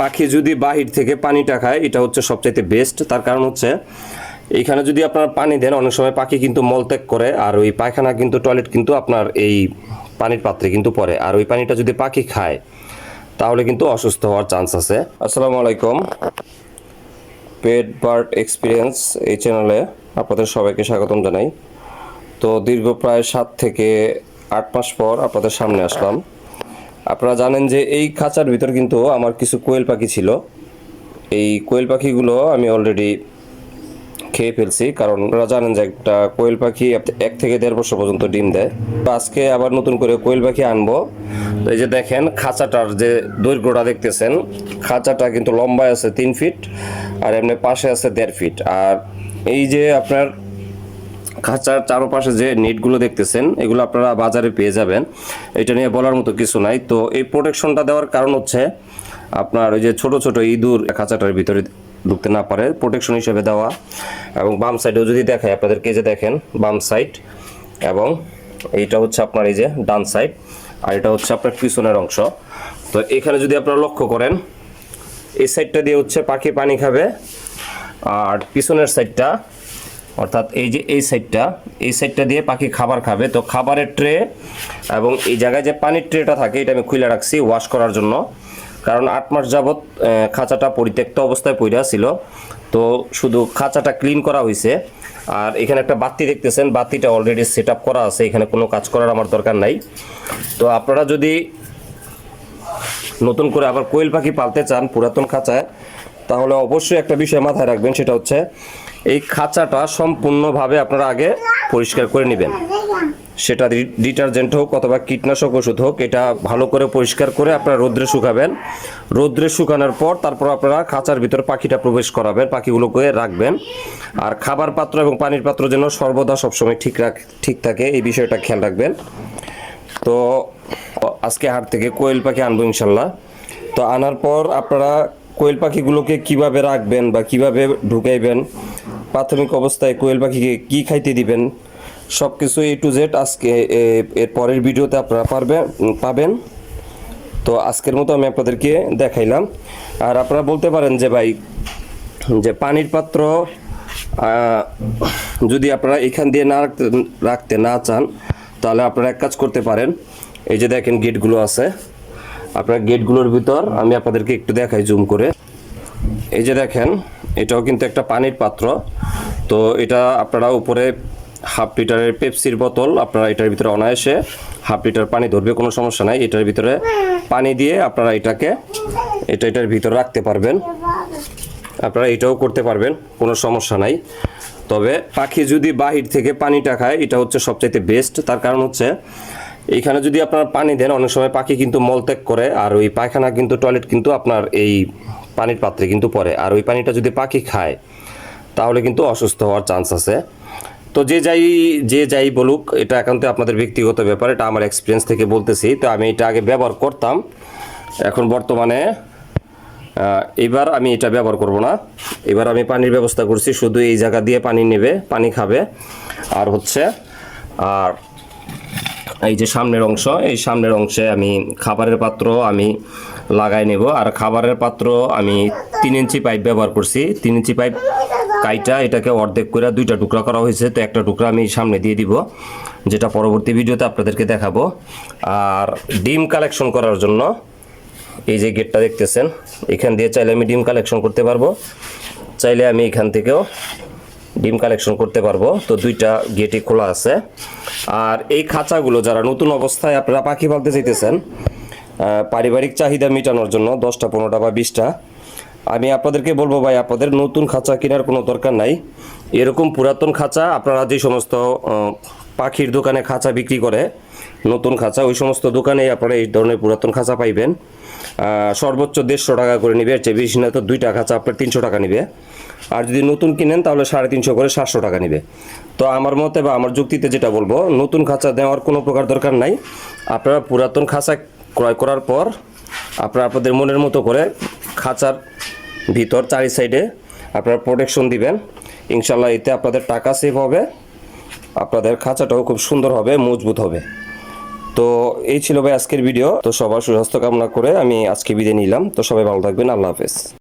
পাখি যদি বাহির থেকে পানিটা খায়, এটা হচ্ছে সবচাইতে বেস্ট তার কারণ হচ্ছে, এইখানে যদি আপনার পানি দেন, অনেক সময় পাখি কিন্তু মলত্যাগ করে, আর ওই পায়খানা কিন্তু টয়লেট কিন্তু আপনার এই পানির পাত্রে কিন্তু পড়ে। আর ওই পানিটা যদি পাখি খায়, তাহলে কিন্তু অসুস্থ হওয়ার চান্স আছে। আসসালামু আলাইকুম। পেট বার্ড এক্সপিরিয়েন্স এই চ্যানেলে আপনাদের সবাইকে স্বাগতম জানাই। তো দীর্ঘ প্রায় সাত থেকে আট মাস পর আপনাদের সামনে আসলাম। আপনারা জানেন যে এই খাঁচার ভিতর কিন্তু আমার কিছু কোয়েল পাখি ছিল। এই কোয়েল পাখিগুলো আমি অলরেডি খেয়ে ফেলছি, কারণ আপনারা জানেন যে একটা কোয়েল পাখি এক থেকে দেড় বছর পর্যন্ত ডিম দেয়। তো আজকে আবার নতুন করে কোয়েল পাখি আনব। এই যে দেখেন, খাঁচাটার যে দৈর্ঘ্যটা দেখতেছেন, খাঁচাটা কিন্তু লম্বায় আছে তিন ফিট আর এমনি পাশে আছে দেড় ফিট। আর এই যে আপনার খাঁচার চারপাশে যে নেটগুলো দেখতেছেন, এগুলো আপনারা বাজারে পেয়ে যাবেন। এটা নিয়ে বলার মতো কিছু নাই। তো এই প্রোটেকশনটা দেওয়ার কারণ হচ্ছে, আপনার ওই যে ছোট ছোট ইঁদুর খাঁচাটার ভিতরে ঢুকতে না পারে। প্রোটেকশন হিসেবে দেওয়া এবং বাম সাইডেও যদি দেখায়, আপনাদেরকে এই যে দেখেন, বাম সাইড এবং এইটা হচ্ছে আপনার এই যে ডান সাইড আর এটা হচ্ছে আপনার পিছনের অংশ। তো এখানে যদি আপনারা লক্ষ্য করেন, এই সাইডটা দিয়ে হচ্ছে পাখি পানি খাবে আর পিছনের সাইডটা অর্থাৎ এই যে এই সাইডটা এই সাইডটা দিয়ে পাখি খাবার খাবে। তো খাবারের ট্রে এবং এই জায়গায় যে পানির ট্রেটা থাকে, এটা আমি খুলে রাখছি ওয়াশ করার জন্য। কারণ আট মাস যাবৎ খাঁচাটা পরিত্যক্ত অবস্থায় পড়ে ছিল। তো শুধু খাঁচাটা ক্লিন করা হয়েছে আর এখানে একটা বাতি দেখতেছেন, বাতিটা অলরেডি সেট করা আছে। এখানে কোনো কাজ করার আমার দরকার নাই। তো আপনারা যদি নতুন করে আবার কোয়েল পাখি পালতে চান পুরাতন খাঁচায়, তাহলে অবশ্যই একটা বিষয় মাথায় রাখবেন, সেটা হচ্ছে এই খাঁচাটা সম্পূর্ণভাবে আপনারা আগে পরিষ্কার করে নেবেন। সেটা ডিটারজেন্ট হোক অথবা কীটনাশক ওষুধ হোক, এটা ভালো করে পরিষ্কার করে আপনারা রোদ্রে শুকাবেন। রোদ্রে শুকানোর পর তারপর আপনারা খাঁচার ভিতর পাখিটা প্রবেশ করাবেন, পাখিগুলোকে রাখবেন। আর খাবার পাত্র এবং পানির পাত্র যেন সর্বদা সবসময় ঠিক রাখ ঠিক থাকে, এই বিষয়টা খেয়াল রাখবেন। তো, আজকে হাট থেকে কোয়েল পাখি আনব ইনশাল্লাহ। তো আনার পর আপনারা কোয়েল পাখিগুলোকে কীভাবে রাখবেন বা কীভাবে ঢুকাইবেন প্রাথমিক অবস্থায় কোয়েল পাখিকে কি খাইতে দিবেন? সব কিছু এ টু জেড আজকে এর পরের ভিডিওতে আপনারা পারবেন পাবেন। তো আজকের মতো আমি আপনাদেরকে দেখাইলাম। আর আপনারা বলতে পারেন যে ভাই, যে পানির পাত্র যদি আপনারা এখান দিয়ে না রাখতে রাখতে না চান, তাহলে আপনারা এক কাজ করতে পারেন। এই যে দেখেন গেটগুলো আছে। আপনার গেটগুলোর ভিতর আমি আপনাদেরকে একটু দেখাই, জুম করে। এই যে দেখেন এটাও কিন্তু একটা পানির পাত্র। তো এটা আপনারা উপরে হাফ লিটারের পেপসির বোতল, আপনারা এটার ভিতরে অনায়াসে হাফ লিটার পানি ধরবে, কোনো সমস্যা নাই। এটার ভিতরে পানি দিয়ে আপনারা এটাকে, এটা এটার ভিতরে রাখতে পারবেন। আপনারা এটাও করতে পারবেন, কোনো সমস্যা নাই। তবে পাখি যদি বাহির থেকে পানিটা খায়, এটা হচ্ছে সবচাইতে বেস্ট তার কারণ হচ্ছে এইখানে যদি আপনার পানি দেন, অনেক সময় পাখি কিন্তু মলত্যাগ করে, আর ওই পায়খানা কিন্তু টয়লেট কিন্তু আপনার এই পানির পাত্রে কিন্তু পড়ে। আর ওই পানিটা যদি পাখি খায়, তাহলে কিন্তু অসুস্থ হওয়ার চান্স আছে। তো যে যাই যে যাই বলুক, এটা একান্ত আপনাদের ব্যক্তিগত ব্যাপার, এটা আমার এক্সপিরিয়েন্স থেকে বলতেছি। তো আমি এটা আগে ব্যবহার করতাম। এখন বর্তমানে এবার আমি এটা ব্যবহার করব না। এবার আমি পানির ব্যবস্থা করছি, শুধু এই জায়গা দিয়ে পানি নেবে, পানি খাবে। আর হচ্ছে, আর এই যে সামনের অংশ, এই সামনের অংশে আমি খাবারের পাত্র আমি লাগাই নেব। আর খাবারের পাত্র আমি তিন ইঞ্চি পাইপ ব্যবহার করছি। তিন ইঞ্চি পাইপ কাইটা এটাকে অর্ধেক করে দুইটা টুকরা করা হয়েছে, তো একটা টুকরা আমি সামনে দিয়ে দিব, যেটা পরবর্তী ভিডিওতে আপনাদেরকে দেখাবো। আর ডিম কালেকশন করার জন্য এই যে গেটটা দেখতেছেন, এখান দিয়ে চাইলে আমি ডিম কালেকশন করতে পারব। চাইলে আমি এখান থেকেও ডিম কালেকশন করতে পারব। তো দুইটা গেটই খোলা আছে। আর এই খাঁচাগুলো যারা নতুন অবস্থায়, আপনারা পাখি পালতে চাইতেছেন পারিবারিক চাহিদা মেটানোর জন্য দশটা, পনেরোটা বা বিশটা আমি আপনাদেরকে বলব ভাই, আপনাদের নতুন খাঁচা কেনার কোনো দরকার নাই। এরকম পুরাতন খাঁচা, আপনারা যে সমস্ত পাখির দোকানে খাঁচা বিক্রি করে, নতুন খাঁচা, ওই সমস্ত দোকানেই আপনারা এই ধরনের পুরাতন খাঁচা পাইবেন। সর্বোচ্চ দেড়শো টাকা করে নিবে চেয়ে বেশি না তো দুইটা খাঁচা আপনার তিনশো টাকা নিবে। আর যদি নতুন কিনেন, তাহলে সাড়ে তিনশো করে সাতশো টাকা নিবে। তো আমার মতে বা আমার যুক্তিতে যেটা বলব, নতুন খাঁচা দেওয়ার কোনো প্রকার দরকার নাই। আপনারা পুরাতন খাঁচা ক্রয় করার পর, আপনারা আপনাদের মনের মতো করে খাঁচার ভিতর চারি সাইডে আপনারা প্রোটেকশন দিবেন। ইনশাল্লাহ এতে আপনাদের টাকা সেভ হবে, আপনাদের খাঁচাটাও খুব সুন্দর হবে, মজবুত হবে। তো এই ছিল ভাই আজকের ভিডিও তো সবার সুস্বাস্থ্য কামনা করে আমি আজকে বিদায় নিলাম। তো সবাই ভালো থাকবেন। আল্লাহ হাফেজ।